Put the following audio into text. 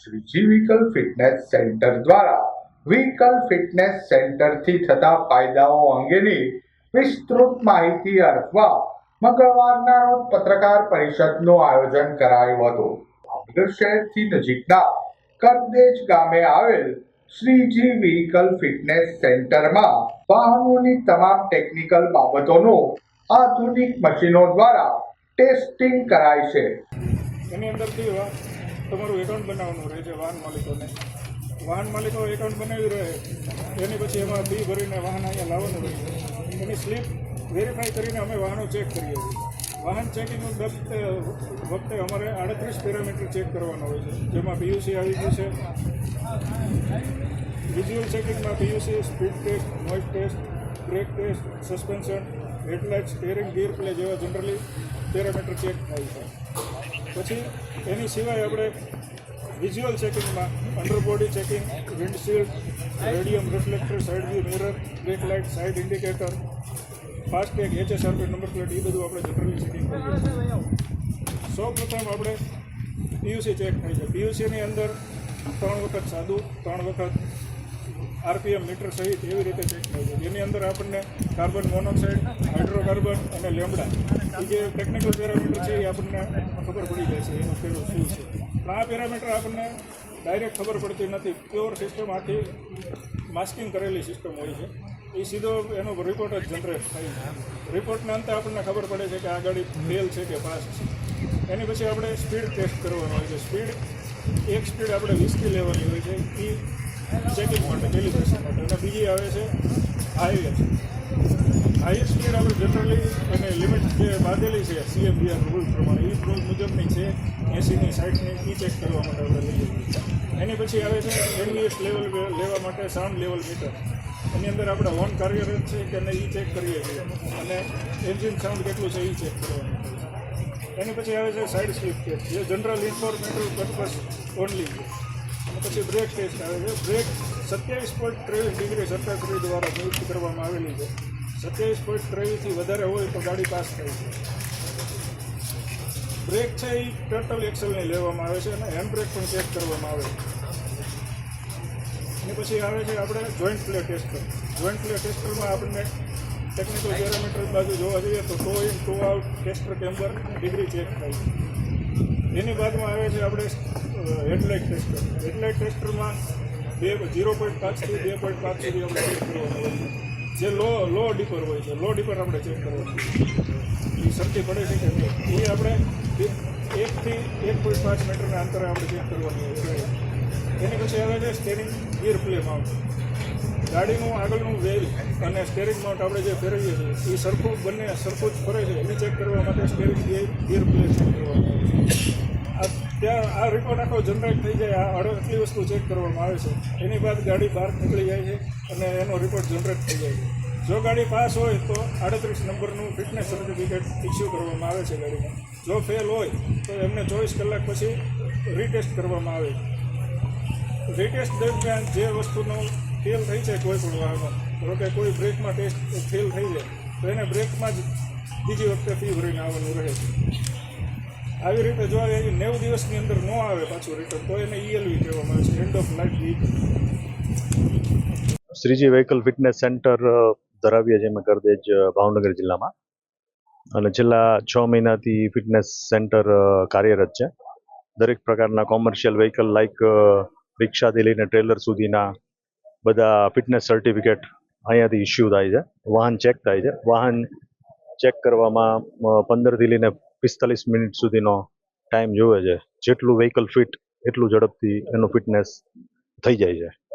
Shriji vehicle fitness centre દ્વારા vehicle fitness સેન્ટરથી થતા ફાયદાઓ અંગેની વિસ્તૃત માહિતી આપવા મંગળવારના રોજ પત્રકાર પરિષદનું આયોજન કરાયું હતું. ભાવનગર શહેરથી નજીકના કરદેજ ગામે આવેલ શ્રીજી વ્હીકલ ફિટનેસ સેન્ટરમાં વાહનોની તમામ ટેકનિકલ બાબતોનું આધુનિક મશીનો દ્વારા ટેસ્ટિંગ કરાય છે. તમારું એકાઉન્ટ બનાવવાનું રહે છે વાહન માલિકોને. વાહન માલિકો એકાઉન્ટ બનાવી રહે, એની પછી એમાં બી ભરીને વાહન અહીંયા લાવવાનું રહે એની સ્લીપ વેરીફાઈ કરીને અમે વાહનો ચેક કરીએ છીએ. વાહન ચેકિંગ વખતે વખતે અમારે આડત્રીસ પેરામીટર ચેક કરવાનો હોય છે. જેમાં પીયુસી આવી ગયું છે. Visual ચેકિંગમાં PUC speed test noise test brake test suspension headlight steering gear play જેવા જનરલી પેરામીટર ચેક થાય છે. પછી એની સિવાય આપણે visual ચેકિંગમાં underbody checking windshield radium reflector side view mirror brake light side indicator FASTag HSRP number plate એ બધું આપણે generally checking કરીએ સૌ પ્રથમ આપણે પીયુસી ચેક થાય છે. પીયુસીની અંદર ત્રણ વખત સાદું, ત્રણ વખત આરપીએમ મીટર સહિત એવી રીતે ચેક થાય છે. જેની અંદર આપણને કાર્બન મોનોક્સાઇડ, હાઇડ્રોકાર્બન અને લેમડા એ જે ટેકનિકલ પેરામીટર છે એ આપણને ખબર પડી જાય છે એનો પેલો શું છે. પણ આ પેરામીટર આપણને ડાયરેક્ટ ખબર પડતી નથી. પ્યોર સિસ્ટમ આખી માસ્કિંગ કરેલી સિસ્ટમ હોય છે. એ સીધો એનો રિપોર્ટ જ જનરેટ થાય છે. રિપોર્ટના અંતે આપણને ખબર પડે છે કે આ ગાડી ફેલ છે કે પાસ છે. એની પછી આપણે સ્પીડ ટેસ્ટ કરવાનો હોય છે. સ્પીડ એક સ્પીડ આપણે વીસથી લેવાની હોય છે. એ ચેકિંગ માટે કેલિબ્રેશન માટે અને બીજી આવે છે હાઈએસ્ટ હાઈએસ્ટ સ્પીડ આપણે જનરલી એને લિમિટ જે બાંધેલી છે સીએમબીઆર રૂલ પ્રમાણે એ રૂલ મુજબની છે. એસીની સાઠની એ ચેક કરવા માટે આપણે લઈએ એની પછી આવે છે એનવીએસ લેવલ લેવા માટે સાઉન્ડ લેવલ મીટર એની અંદર આપણે હોર્ન કાર્યરત છે કે નહીં ચેક કરીએ છીએ. અને એન્જિન સાઉન્ડ કેટલું છે એ ચેક કરવાનું એની પછી આવે છે સાઇડ સ્લીપ ટેસ્ટ જે જનરલ ઇન્ફોર્મેટિવ પર્પઝ ઓનલી છે. પછી બ્રેક ટેસ્ટ આવે છે. બ્રેક સત્યાવીસ પોઈન્ટ ત્રેવીસ ડિગ્રી સરકારશ્રી દ્વારા નિયુક્ત કરવામાં આવેલી છે. સત્યાવીસ પોઈન્ટ ત્રેવીસથી વધારે હોય તો ગાડી પાસ થાય છે. બ્રેક છે એ ટોટલ એક્સેલની લેવામાં આવે છે અને હેન્ડ બ્રેક પણ ચેક કરવામાં આવે છે. અને પછી આવે છે આપણે joint play tester joint play ટેસ્ટરમાં આપણને ટેકનિકલ પેરામીટર બાજુ જોવા જઈએ તો toe in toe out tester camber degree check થાય છે. એની બાદમાં આવે છે આપણે હેડલાઇટ ટેસ્ટર હેડલાઇટ ટેસ્ટરમાં બે ઝીરો પોઈન્ટ પાંચથી બે પોઈન્ટ પાંચ સુધી આપણે ચેક કરવાનું હોય છે. જે લો લો ડીપર હોય છે લો ડીપર આપણે ચેક કરવાનું એ સરખી પડે છે કે એ આપણે એકથી એક પોઈન્ટ પાંચ મીટરના અંતરે આપણે ચેક કરવાની હોય છે. એની પછી આવે છે સ્ટેરિંગ ગિયર પ્લે માઉન્ટ ગાડીનું આગળનું વેલ અને સ્ટેરિંગ માઉન્ટ આપણે જે ફેરવીએ છીએ, એ સરખું બંને સરખું જ ફરે છે. એને ચેક કરવા માટે સ્ટેરિંગ ગિયર ગેર ચેક કરવામાં આવે છે. આ ત્યાં આ રિપોર્ટ આખો જનરેટ થઈ જાય, આ આટલી વસ્તુ ચેક કરવામાં આવે છે. એની બાદ ગાડી બહાર નીકળી જાય છે અને એનો રિપોર્ટ જનરેટ થઈ જાય છે. જો ગાડી પાસ હોય તો આડત્રીસ નંબરનું ફિટનેસ સર્ટિફિકેટ ઇસ્યુ કરવામાં આવે છે ગાડીમાં. જો ફેલ હોય તો એમને ચોવીસ કલાક પછી રીટેસ્ટ કરવામાં આવે રીટેસ્ટ દરમિયાન જે વસ્તુનો ફેલ થઈ છે કોઈ પણ વાહનો ધારો કે કોઈ બ્રેકમાં ટેસ્ટ ફેલ થઈ જાય, તો એને બ્રેકમાં જ બીજી વખતે ફી ભરીને આવવાનું રહે છે. આવી રીતે જો એ નેવું દિવસની અંદર ન આવે પાછું રિટર્ન તો એને ઈએલવી કહેવામાં આવે છે end of life week Shriji vehicle fitness centre ધરાવીએ છીએ અમે કરદેજ ભાવનગર જિલ્લામાં. અને છેલ્લા છ મહિનાથી ફિટનેસ સેન્ટર કાર્યરત છે. દરેક પ્રકારના કોમર્શિયલ વ્હીકલ લાઇક રિક્ષાથી લઈને ટ્રેલર સુધીના બધા ફિટનેસ સર્ટિફિકેટ અહીંયાથી ઇસ્યુ થાય છે. વાહન ચેક થાય છે. વાહન ચેક કરવામાં પંદરથી લઈને પિસ્તાલીસ મિનિટ સુધીનો ટાઈમ જોવે છે. જેટલું વ્હીકલ ફિટ એટલું ઝડપથી એનું ફિટનેસ થઈ જાય છે.